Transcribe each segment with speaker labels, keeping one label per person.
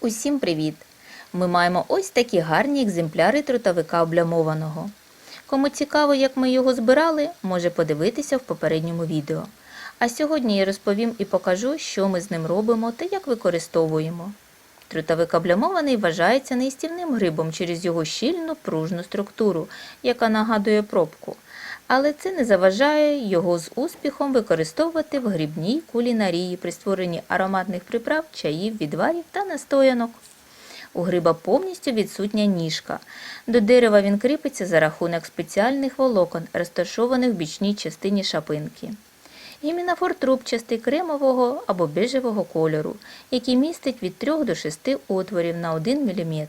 Speaker 1: Усім привіт! Ми маємо ось такі гарні екземпляри трутовика облямованого. Кому цікаво, як ми його збирали, може подивитися в попередньому відео. А сьогодні я розповім і покажу, що ми з ним робимо та як використовуємо. Трутовик облямований вважається неїстівним грибом через його щільну пружну структуру, яка нагадує пробку. Але це не заважає його з успіхом використовувати в грибній кулінарії при створенні ароматних приправ, чаїв, відварів та настоянок. У гриба повністю відсутня ніжка. До дерева він кріпиться за рахунок спеціальних волокон, розташованих в бічній частині шапинки. Гімінофор трубчастий кремового або бежевого кольору, який містить від 3 до 6 отворів на 1 мм.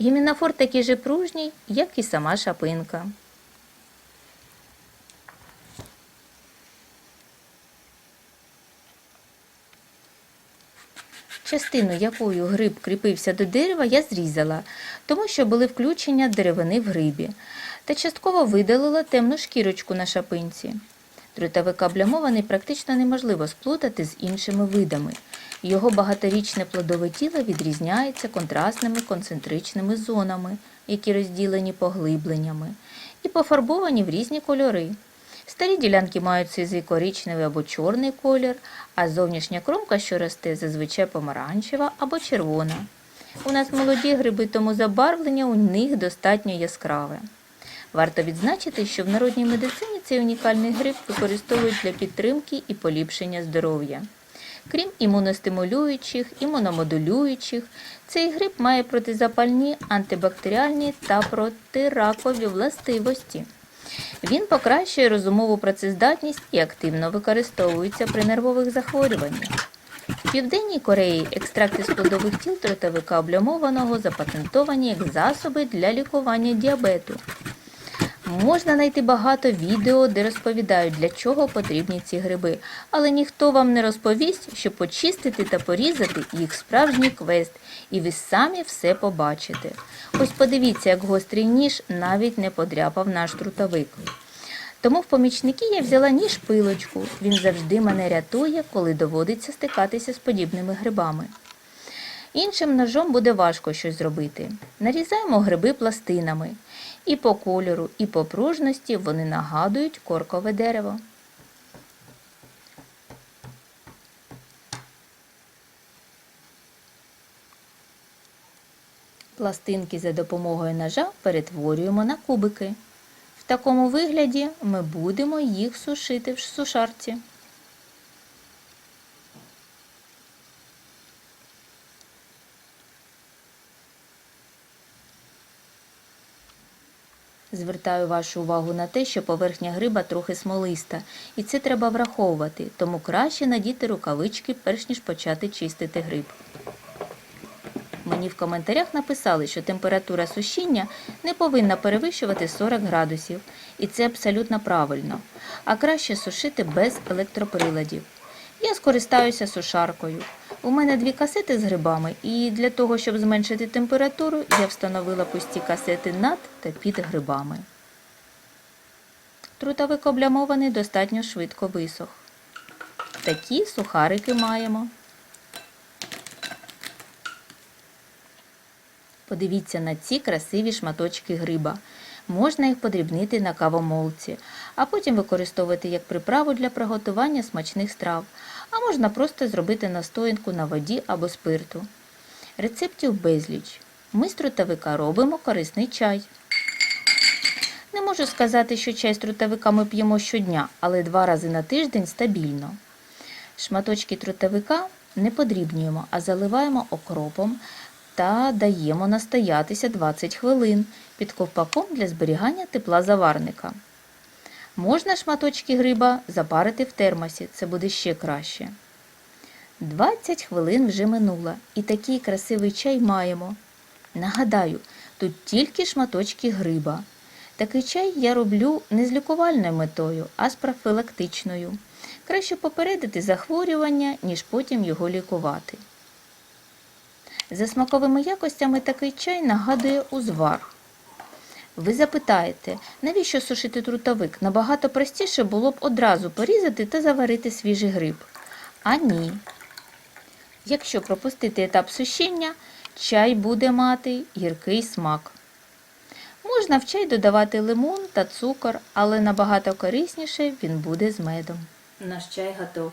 Speaker 1: Гімінофор такий же пружній, як і сама шапинка. Частину, якою гриб кріпився до дерева, я зрізала, тому що були включення деревини в грибі, та частково видалила темну шкірочку на шапинці. Трутовик облямований практично неможливо сплутати з іншими видами. Його багаторічне плодове тіло відрізняється контрастними концентричними зонами, які розділені поглибленнями, і пофарбовані в різні кольори. Старі ділянки мають сизий коричневий або чорний колір, а зовнішня кромка, що росте, зазвичай помаранчева або червона. У нас молоді гриби, тому забарвлення у них достатньо яскраве. Варто відзначити, що в народній медицині цей унікальний гриб використовують для підтримки і поліпшення здоров'я. Крім імуностимулюючих, імуномодулюючих, цей гриб має протизапальні, антибактеріальні та протиракові властивості. Він покращує розумову працездатність і активно використовується при нервових захворюваннях. В Південній Кореї екстракти з плодових тіл тротовика облямованого запатентовані як засоби для лікування діабету. Можна знайти багато відео, де розповідають, для чого потрібні ці гриби, але ніхто вам не розповість, що почистити та порізати їх справжній квест, і ви самі все побачите. Ось подивіться, як гострий ніж навіть не подряпав наш трутовик. Тому в помічники я взяла ніж пилочку. Він завжди мене рятує, коли доводиться стикатися з подібними грибами. Іншим ножом буде важко щось зробити. Нарізаємо гриби пластинами. І по кольору, і по пружності вони нагадують коркове дерево. Пластинки за допомогою ножа перетворюємо на кубики. В такому вигляді ми будемо їх сушити в сушарці. Звертаю вашу увагу на те, що поверхня гриба трохи смолиста, і це треба враховувати, тому краще надіти рукавички, перш ніж почати чистити гриб. Мені в коментарях написали, що температура сушіння не повинна перевищувати 40 градусів, і це абсолютно правильно, а краще сушити без електроприладів. Я скористаюся сушаркою. У мене дві касети з грибами, і для того, щоб зменшити температуру, я встановила пусті касети над та під грибами. Трутовик облямований достатньо швидко висох. Такі сухарики маємо. Подивіться на ці красиві шматочки гриба. Можна їх подрібнити на кавомолці, а потім використовувати як приправу для приготування смачних страв, а можна просто зробити настоянку на воді або спирту. Рецептів безліч. Ми з трутовика робимо корисний чай. Не можу сказати, що чай з трутовика ми п'ємо щодня, але два рази на тиждень стабільно. Шматочки трутовика не подрібнюємо, а заливаємо окропом та даємо настоятися 20 хвилин під ковпаком для зберігання тепла заварника. Можна шматочки гриба запарити в термосі, це буде ще краще. 20 хвилин вже минуло і такий красивий чай маємо. Нагадаю, тут тільки шматочки гриба. Такий чай я роблю не з лікувальною метою, а з профілактичною. Краще попередити захворювання, ніж потім його лікувати. За смаковими якостями такий чай нагадує узвар. Ви запитаєте, навіщо сушити трутовик? Набагато простіше було б одразу порізати та заварити свіжий гриб. А ні. Якщо пропустити етап сушіння, чай буде мати гіркий смак. Можна в чай додавати лимон та цукор, але набагато корисніше він буде з медом. Наш чай готов.